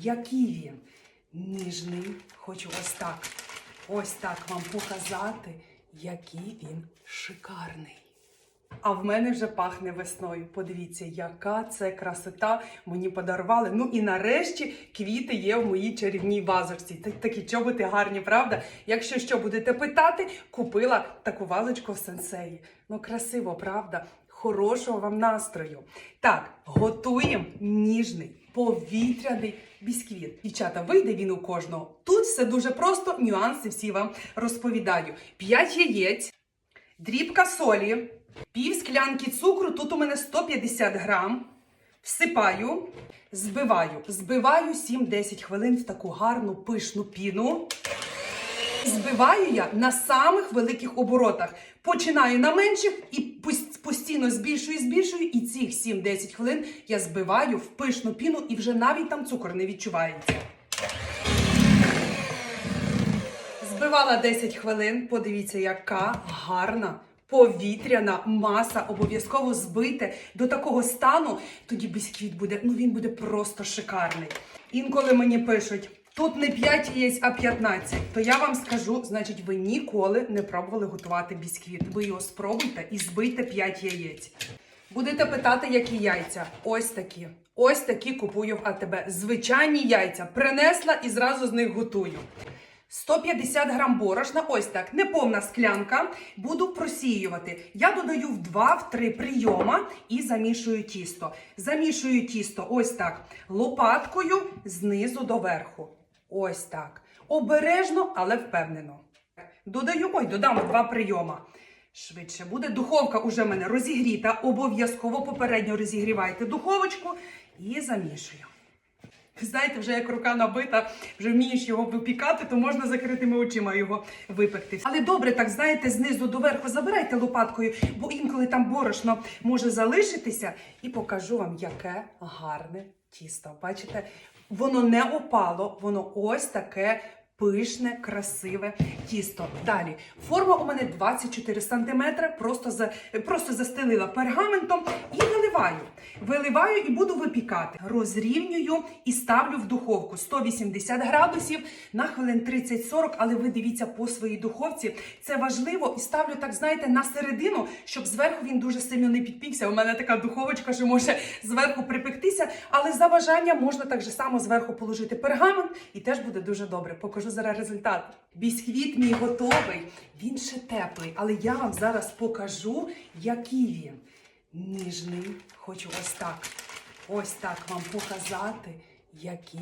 який він ніжний. Хочу ось так, ось так вам показати, який він шикарний. А в мене вже пахне весною. Подивіться, яка це красота мені подарували. Ну і нарешті квіти є в моїй чарівній вазочці. Такі чоботи гарні, правда? Якщо що будете питати, купила таку вазочку в сенсеї. Ну, красиво, правда? Хорошого вам настрою. Так, готуємо ніжний повітряний бісквіт. Дівчата, вийде він у кожного. Тут все дуже просто, нюанси всі вам розповідаю. 5 яєць, дрібка солі, пів склянки цукру, тут у мене 150 грам. Всипаю, збиваю. Збиваю 7-10 хвилин в таку гарну пишну піну. Збиваю я на самих великих оборотах. Починаю на менших і постійно збільшую, збільшую. І цих 7-10 хвилин я збиваю в пишну піну, і вже навіть там цукор не відчувається. Збивала 10 хвилин. Подивіться, яка гарна. Повітряна маса обов'язково збийте до такого стану, тоді бісквіт буде, ну він буде просто шикарний. Інколи мені пишуть, тут не 5 яєць, а 15. То я вам скажу, значить, ви ніколи не пробували готувати бісквіт. Ви його спробуйте і збийте 5 яєць. Будете питати, які яйця? Ось такі. Ось такі купую в АТБ. Звичайні яйця. Принесла і зразу з них готую. 150 грам борошна, ось так, неповна склянка. Буду просіювати. Я додаю в 2-3 прийома і замішую тісто. Замішую тісто ось так. Лопаткою знизу до верху. Ось так. Обережно, але впевнено. Додаю, ой, додам два прийома. Швидше буде. Духовка уже в мене розігріта. Обов'язково попередньо розігрівайте духовочку і замішую. Знаєте, вже як рука набита, вже вмієш його випікати, то можна закритими очима його випекти. Але добре, так знаєте, знизу до верху забирайте лопаткою, бо інколи там борошно може залишитися. І покажу вам, яке гарне тісто. Бачите, воно не опало, воно ось таке. Пишне, красиве тісто. Далі форма у мене 24 см, просто за просто застелила пергаментом і виливаю. Виливаю і буду випікати. Розрівнюю і ставлю в духовку 180 градусів на хвилин 30-40, але ви дивіться по своїй духовці. Це важливо і ставлю так, знаєте, на середину, щоб зверху він дуже сильно не підпікся. У мене така духовочка, що може зверху припектися, але за бажанням можна так же само зверху положити пергамент і теж буде дуже добре. Покажу зараз результат. Бісквіт мій готовий. Він ще теплий, але я вам зараз покажу, який він. Ніжний. Хочу ось так. Ось так вам показати, який